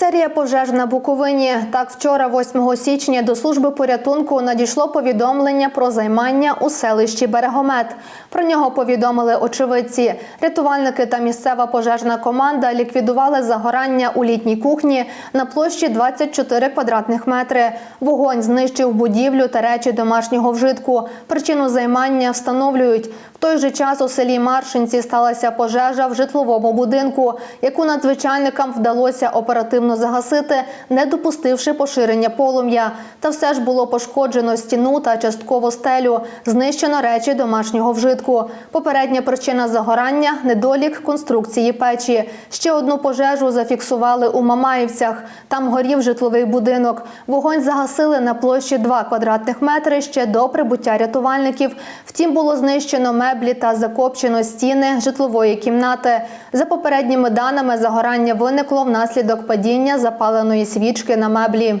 Серія пожеж на Буковині. Так, вчора, 8 січня, до служби порятунку надійшло повідомлення про займання у селищі Берегомет. Про нього повідомили очевидці. Рятувальники та місцева пожежна команда ліквідували загорання у літній кухні на площі 24 квадратних метри. Вогонь знищив будівлю та речі домашнього вжитку. Причину займання встановлюють. В той же час у селі Маршинці сталася пожежа в житловому будинку, яку надзвичайникам вдалося оперативно загасити, не допустивши поширення полум'я. Та все ж було пошкоджено стіну та частково стелю, знищено речі домашнього вжитку. Попередня причина загорання недолік конструкції печі. Ще одну пожежу зафіксували у Мамаївцях. Там горів житловий будинок. Вогонь загасили на площі 2 квадратних метри ще до прибуття рятувальників. Втім, було знищено меблі та закопчено стіни житлової кімнати. За попередніми даними, загорання виникло внаслідок падіння запаленої свічки на меблі.